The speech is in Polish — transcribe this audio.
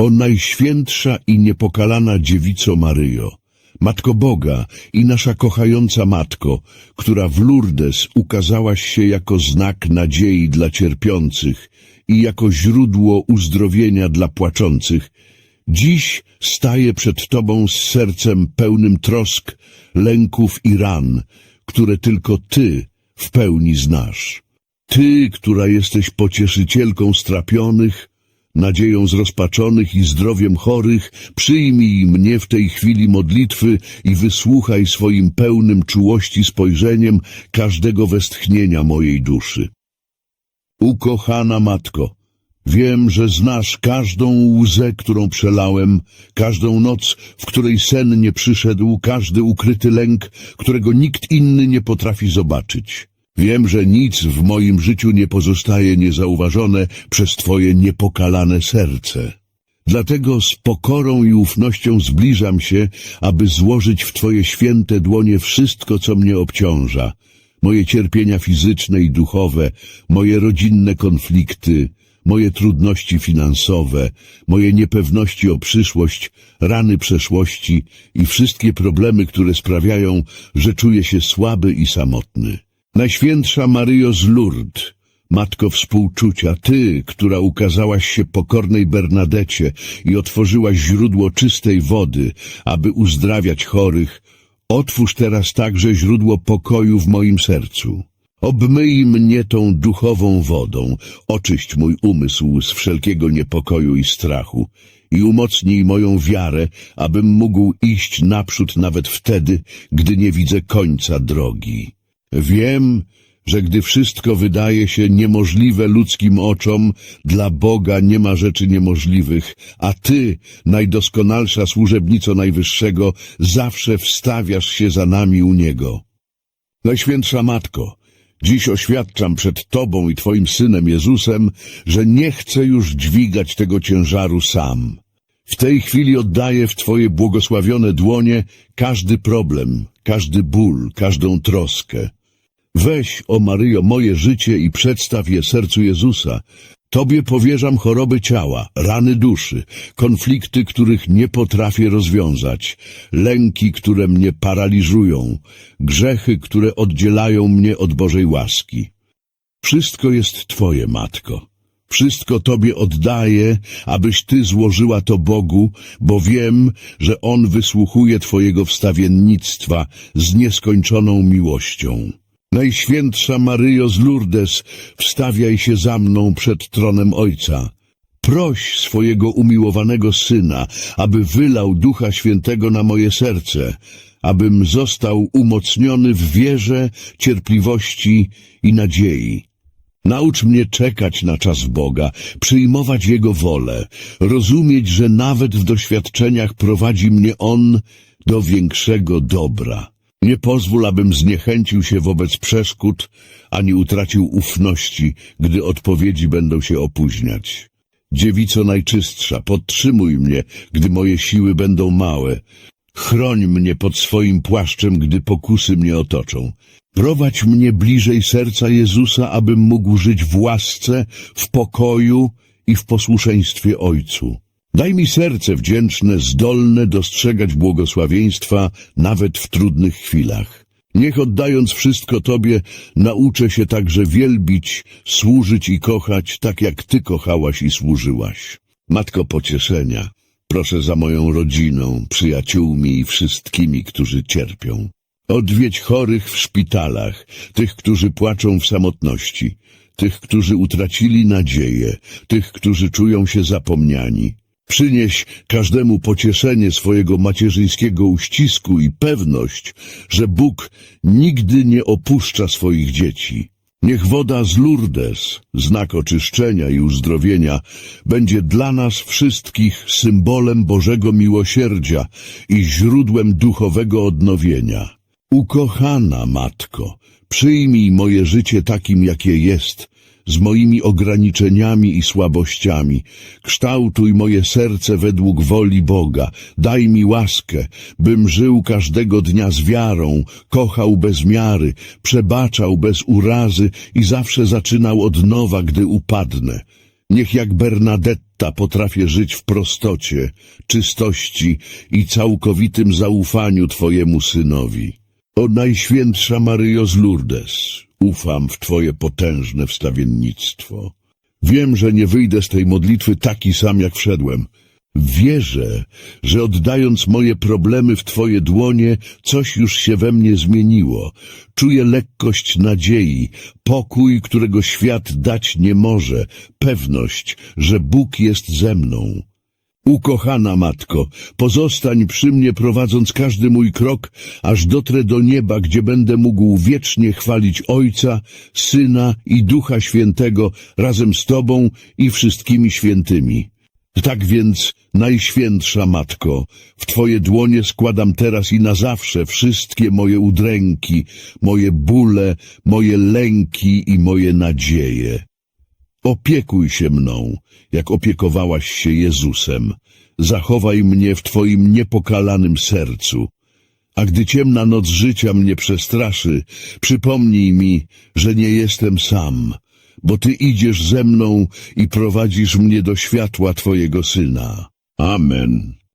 O Najświętsza i Niepokalana Dziewico Maryjo, Matko Boga i nasza kochająca Matko, która w Lourdes ukazałaś się jako znak nadziei dla cierpiących i jako źródło uzdrowienia dla płaczących, dziś staję przed Tobą z sercem pełnym trosk, lęków i ran, które tylko Ty w pełni znasz. Ty, która jesteś pocieszycielką strapionych, nadzieją zrozpaczonych i zdrowiem chorych, przyjmij mnie w tej chwili modlitwy i wysłuchaj swoim pełnym czułości spojrzeniem każdego westchnienia mojej duszy. Ukochana Matko, wiem, że znasz każdą łzę, którą przelałem, każdą noc, w której sen nie przyszedł, każdy ukryty lęk, którego nikt inny nie potrafi zobaczyć. Wiem, że nic w moim życiu nie pozostaje niezauważone przez Twoje niepokalane serce. Dlatego z pokorą i ufnością zbliżam się, aby złożyć w Twoje święte dłonie wszystko, co mnie obciąża. Moje cierpienia fizyczne i duchowe, moje rodzinne konflikty, moje trudności finansowe, moje niepewności o przyszłość, rany przeszłości i wszystkie problemy, które sprawiają, że czuję się słaby i samotny. Najświętsza Maryjo z Lourdes, Matko współczucia, Ty, która ukazałaś się pokornej Bernadecie i otworzyłaś źródło czystej wody, aby uzdrawiać chorych, otwórz teraz także źródło pokoju w moim sercu. Obmyj mnie tą duchową wodą, oczyść mój umysł z wszelkiego niepokoju i strachu i umocnij moją wiarę, abym mógł iść naprzód nawet wtedy, gdy nie widzę końca drogi. Wiem, że gdy wszystko wydaje się niemożliwe ludzkim oczom, dla Boga nie ma rzeczy niemożliwych, a Ty, najdoskonalsza służebnico Najwyższego, zawsze wstawiasz się za nami u Niego. Najświętsza Matko, dziś oświadczam przed Tobą i Twoim Synem Jezusem, że nie chcę już dźwigać tego ciężaru sam. W tej chwili oddaję w Twoje błogosławione dłonie każdy problem, każdy ból, każdą troskę. Weź, o Maryjo, moje życie i przedstaw je sercu Jezusa. Tobie powierzam choroby ciała, rany duszy, konflikty, których nie potrafię rozwiązać, lęki, które mnie paraliżują, grzechy, które oddzielają mnie od Bożej łaski. Wszystko jest Twoje, Matko. Wszystko Tobie oddaję, abyś Ty złożyła to Bogu, bo wiem, że On wysłuchuje Twojego wstawiennictwa z nieskończoną miłością. Najświętsza Maryjo z Lourdes, wstawiaj się za mną przed tronem Ojca. Proś swojego umiłowanego Syna, aby wylał Ducha Świętego na moje serce, abym został umocniony w wierze, cierpliwości i nadziei. Naucz mnie czekać na czas Boga, przyjmować Jego wolę, rozumieć, że nawet w doświadczeniach prowadzi mnie On do większego dobra. Nie pozwól, abym zniechęcił się wobec przeszkód, ani utracił ufności, gdy odpowiedzi będą się opóźniać. Dziewico Najczystsza, podtrzymuj mnie, gdy moje siły będą małe. Chroń mnie pod swoim płaszczem, gdy pokusy mnie otoczą. Prowadź mnie bliżej serca Jezusa, abym mógł żyć w łasce, w pokoju i w posłuszeństwie Ojcu. Daj mi serce wdzięczne, zdolne dostrzegać błogosławieństwa nawet w trudnych chwilach. Niech oddając wszystko Tobie, nauczę się także wielbić, służyć i kochać, tak jak Ty kochałaś i służyłaś. Matko pocieszenia, proszę za moją rodziną, przyjaciółmi i wszystkimi, którzy cierpią. Odwiedź chorych w szpitalach, tych, którzy płaczą w samotności, tych, którzy utracili nadzieję, tych, którzy czują się zapomniani. Przynieś każdemu pocieszenie swojego macierzyńskiego uścisku i pewność, że Bóg nigdy nie opuszcza swoich dzieci. Niech woda z Lourdes, znak oczyszczenia i uzdrowienia, będzie dla nas wszystkich symbolem Bożego miłosierdzia i źródłem duchowego odnowienia. Ukochana Matko, przyjmij moje życie takim, jakie jest, z moimi ograniczeniami i słabościami. Kształtuj moje serce według woli Boga. Daj mi łaskę, bym żył każdego dnia z wiarą, kochał bez miary, przebaczał bez urazy i zawsze zaczynał od nowa, gdy upadnę. Niech jak Bernadetta potrafię żyć w prostocie, czystości i całkowitym zaufaniu Twojemu Synowi. O Najświętsza Maryjo z Lourdes, ufam w Twoje potężne wstawiennictwo. Wiem, że nie wyjdę z tej modlitwy taki sam, jak wszedłem. Wierzę, że oddając moje problemy w Twoje dłonie, coś już się we mnie zmieniło. Czuję lekkość nadziei, pokój, którego świat dać nie może, pewność, że Bóg jest ze mną. Ukochana Matko, pozostań przy mnie prowadząc każdy mój krok, aż dotrę do nieba, gdzie będę mógł wiecznie chwalić Ojca, Syna i Ducha Świętego razem z Tobą i wszystkimi świętymi. Tak więc, Najświętsza Matko, w Twoje dłonie składam teraz i na zawsze wszystkie moje udręki, moje bóle, moje lęki i moje nadzieje. Opiekuj się mną, jak opiekowałaś się Jezusem. Zachowaj mnie w Twoim niepokalanym sercu. A gdy ciemna noc życia mnie przestraszy, przypomnij mi, że nie jestem sam, bo Ty idziesz ze mną i prowadzisz mnie do światła Twojego Syna. Amen.